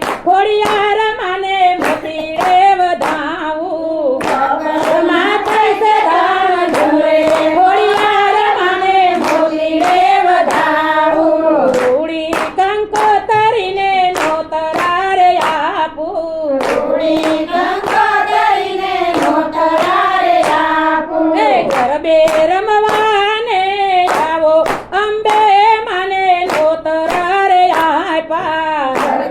Korea!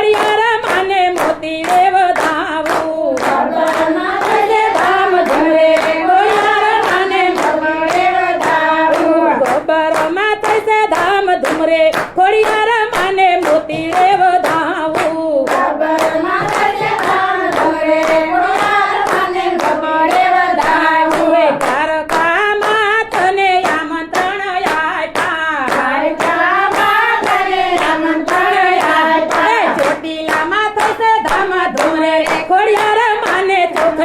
Gloria!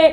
e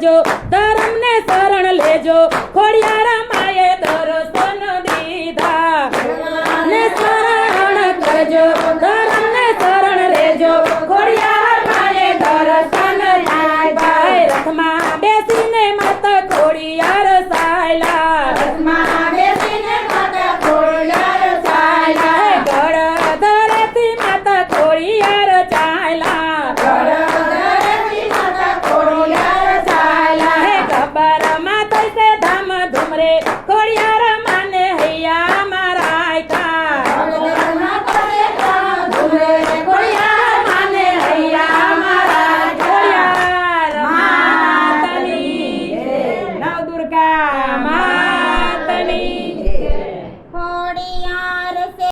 જાજો ધર્મને શરણ લેજો ખોડિયાર